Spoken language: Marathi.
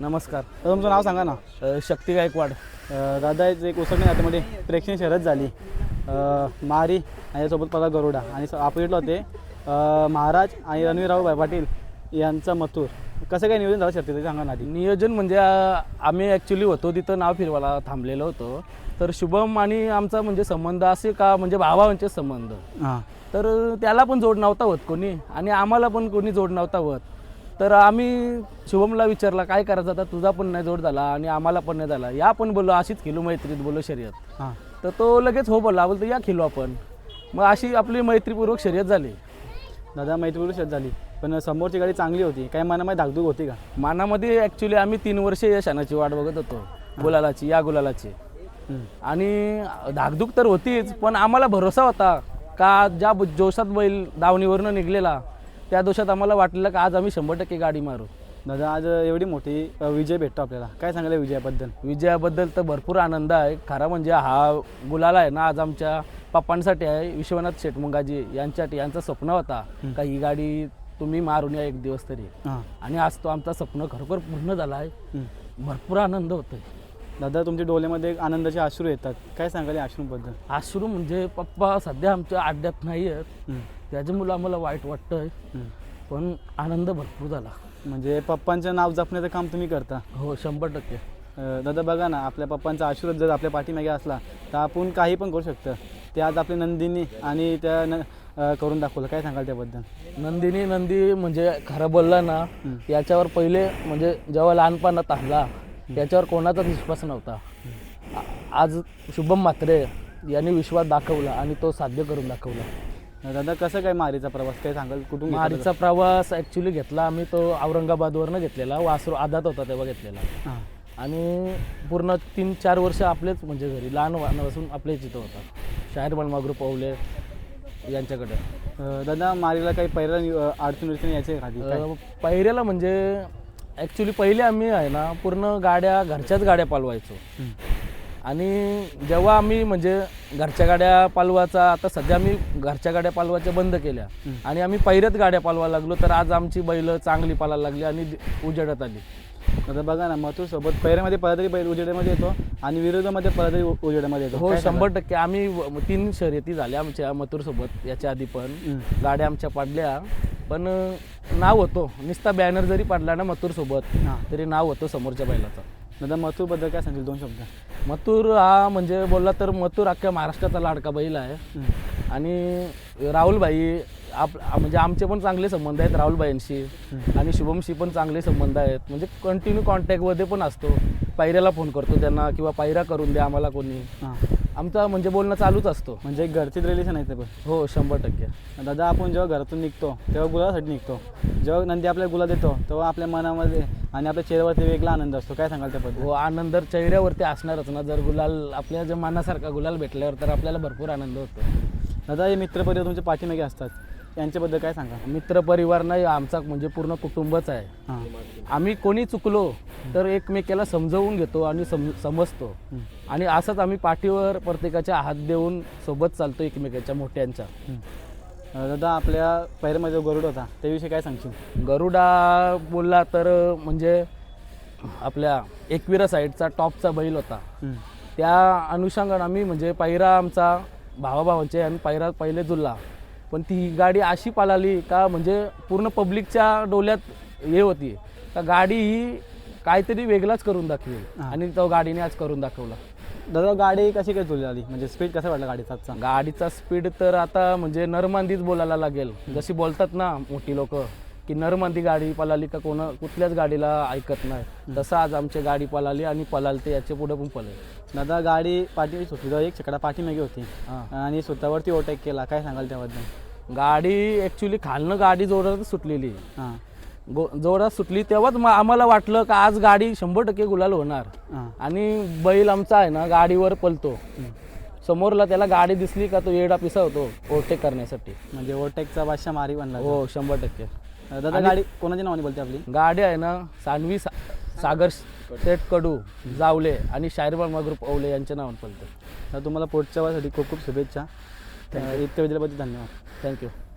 नमस्कार. तर तुमचं नाव सांगा ना. अ, शक्ती गायकवाड. अ, दादा एक एक उसळणी नात्यामध्ये प्रेक्षणीय शरद झाली. अ, मारी आणि यासोबत पदा गरुडा. आणि अपोजिटला होते अ, महाराज आणि रणवीरराव पाटील यांचा मथुर. कसं काय नियोजन झालं शर्ती सांगा ना आधी. नियोजन म्हणजे अ, आम्ही ॲक्च्युली होतो तिथं नाव फिरवायला थांबलेलो होतो. तर शुभम आणि आमचा म्हणजे संबंध असे का म्हणजे भावांचे संबंध. हां. तर त्याला पण जोड नव्हता होत कोणी. आणि आम्हाला पण कोणी जोड नव्हता होत. तर आम्ही शुभमला विचारला काय करायचं आता? तुझा पण नाही जोड झाला आणि आम्हाला पण नाही झाला. या पण बोललो अशीच खेळू मैत्रीत बोललो शर्यत. हां. तर तो लगेच हो बोलला बोलतो या खेळू आपण. मग अशी आपली मैत्रीपूर्वक शर्यत झाली. दादा मैत्रीपूर्ण शरद झाली. पण समोरची गाडी चांगली होती. काय मनामध्ये धाकधूक होती का? मानामध्ये ॲक्च्युली आम्ही तीन वर्षे या क्षणाची वाट बघत होतो गुलालाची या गुलालाची. आणि धाकधूक तर होतीच पण आम्हाला भरोसा होता का ज्या जोशात बैल दावणीवरनं निघलेला त्या दोषात आम्हाला वाटलेलं का आज आम्ही शंभर टक्के गाडी मारू. दादा आज एवढी मोठी विजय भेटतो आपल्याला. काय सांगायला विजयाबद्दल? विजयाबद्दल तर भरपूर आनंद आहे. खरा म्हणजे हा गुलाल आहे ना आज आमच्या पप्पांसाठी आहे. विश्वनाथ शेटमुंगाजी यांच्यासाठी यांचं स्वप्न होता का ही गाडी तुम्ही मारून या एक दिवस तरी. आणि आज तो आमचा स्वप्न खरोखर पूर्ण झाला आहे. भरपूर आनंद होतोय. दादा तुमच्या डोळ्यामध्ये एक आनंदाचे अश्रू येतात. काय सांगाल या अश्रूबद्दल? आश्रू म्हणजे पप्पा सध्या आमच्या अड्ड्यात नाही आहेत. त्याच्यामुळं आम्हाला वाईट वाटतंय. पण आनंद भरपूर झाला. म्हणजे पप्पांचं नाव जपण्याचं काम तुम्ही करता? हो शंभर टक्के. अं, दादा बघा ना आपल्या पप्पांचा आशीर्वाद जर आपल्या पाठीमागे असला तर आपण काही पण करू शकतं. ते आज आपली नंदिनी आणि त्या न अं, करून दाखवलं. काय सांगाल त्याबद्दल? नंदिनी नंदी म्हणजे खरं बोलला ना हं. याच्यावर पहिले म्हणजे जेव्हा लहानपणात आणला त्याच्यावर कोणाचाच विश्वास नव्हता. आ- आज शुभम म्हात्रे यांनी विश्वास दाखवला आणि तो साध्य करून दाखवला. दादा कसं काय मारीचा प्रवास? काय सांगाल? कुठून मारीचा प्रवास ॲक्च्युली घेतला आम्ही तो औरंगाबादवरनं घेतलेला. वासरू आदात होता तेव्हा घेतलेला. तो? आणि पूर्ण तीन चार वर्ष आपलेच म्हणजे घरी लहान वाहनापासून आपलेच इथं होता. शाहीर बलमा ग्रुप पवले यांच्याकडे. दादा मारीला काही पहिला अडचण अडचण यायचे खाली पहिल्याला म्हणजे ॲक्च्युली पहिले आम्ही आहे ना पूर्ण गाड्या घरच्याच गाड्या पालवायचो. आणि जेव्हा आम्ही म्हणजे घरच्या गाड्या पालवायचा आता सध्या आम्ही घरच्या गाड्या पालवायच्या बंद केल्या. आणि आम्ही पहिल्यात गाड्या पालवायला लागलो तर आज आमची बैल चांगली पालायला लागली आणि उजेडात आली. दादा बघा ना मथुर सोबत पहिऱ्यामध्ये पळा तरी बैल उजेडामध्ये येतो आणि विरोधामध्ये पळा तरी उ- उजेडामध्ये येतो. हो शंभर टक्के. आम्ही तीन शर्यती झाल्या आमच्या मथुरसोबत याच्या आधी पण. गाड्या आमच्या पाडल्या. पण नाव होतो. नुसता बॅनर जरी पाडला ना मथुरसोबत हां. तरी नाव होतं समोरच्या बैलाचं. दादा मथुरबद्दल काय सांगेल दोन शब्द. मथुर हा म्हणजे बोलला तर मथुर अख्ख्या महाराष्ट्राचा लाडका बैल आहे. आणि राहुलभाई आप म्हणजे आमचे पण चांगले संबंध आहेत राहुलभाईंशी. आणि शुभमशी पण चांगले संबंध आहेत. म्हणजे कंटिन्यू कॉन्टॅक्टमध्ये पण असतो. पायऱ्याला फोन करतो त्यांना किंवा पायऱ्या करून द्या आम्हाला कोणी. आमचा म्हणजे बोलणं चालूच असतो. म्हणजे एक घरचीच रिलेशन आहे ते पण. हो शंभर टक्के. दादा आपण जेव्हा घरातून निघतो तेव्हा गुलासाठी निघतो. जेव्हा नंदी आपल्याला गुलाब देतो तेव्हा आपल्या मनामध्ये आणि आपल्या चेहऱ्यावरती वेगळा आनंद असतो. काय सांगाल त्याबद्दल? हो आनंद चेहऱ्यावरती असणारच ना. जर गुलाल आपल्या जर मनासारखा गुलाल भेटल्यावर तर आपल्याला भरपूर आनंद होतो. दादा हे मित्रपरिवार तुमच्या पाठीमागे असतात. यांच्याबद्दल काय सांगा? मित्र परिवार नाही आमचा म्हणजे पूर्ण कुटुंबच आहे. आम्ही कोणी चुकलो तर एकमेकाला समजवून घेतो आणि सम समजतो. आणि असंच आम्ही पाठीवर प्रत्येकाच्या हात देऊन सोबत चालतो एकमेकाच्या मोठ्यांच्या. दादा आपल्या पैरामध्ये गरुड होता. त्याविषयी काय सांगशील? गरुडा बोलला तर म्हणजे आपल्या एकविरा साईडचा टॉपचा बैल होता. त्या अनुषंगानं आम्ही म्हणजे पैरा आमचा भावाभावांचे आणि पैरा पहिले जुळला पण ती गाडी अशी पालाली का म्हणजे पूर्ण पब्लिकच्या डोल्यात हे होती. का गाडी ही काहीतरी वेगळाच करून दाखवी हां. आणि तो गाडीने आज करून दाखवला. दादा गाडी कशी काय तुली आली म्हणजे स्पीड कसा वाटला गाडीचा आजचा? गाडीचा स्पीड तर आता म्हणजे नरमांदीच बोलायला लागेल. जशी बोलतात ना मोठी लोक की नरमांदी गाडी पळाली का कोणा कुठल्याच गाडीला ऐकत नाही. तसं आज आमची गाडी पळाली आणि पळालते याच्यापुढे पण पळेल दादा गाडी पाठी सुटली. तेव्हा एक छकडा पाठीमागे होती. हां. आणि स्वतःवरती ओटॅक केला. काय सांगाल त्याबद्दल? गाडी ॲक्च्युली खालनं गाडी जोरात सुटलेली. हां. गो जोरात सुटली तेव्हाच म- आम्हाला वाटलं का आज गाडी शंभर टक्के गुलाल होणार. हां. आणि बैल आमचा आहे ना गाडीवर पलतो. समोरला त्याला गाडी दिसली का तो येडा पिसा होतो ओव्हरटेक करण्यासाठी. म्हणजे ओटॅकचा बादशाह मारी बनला. तो. हो शंभर टक्के. दादा गाडी कोणाच्या नावाने बोलते आपली? गाडी आहे ना सानवी सा सागर शेठ कडू जावले आणि शायरबाग ग्रुप ओवले यांच्या नावाने तर तुम्हाला पुढच्या वेळेसाठी खूप खूप शुभेच्छा. इतक्या वेळेबद्दल धन्यवाद. थँक्यू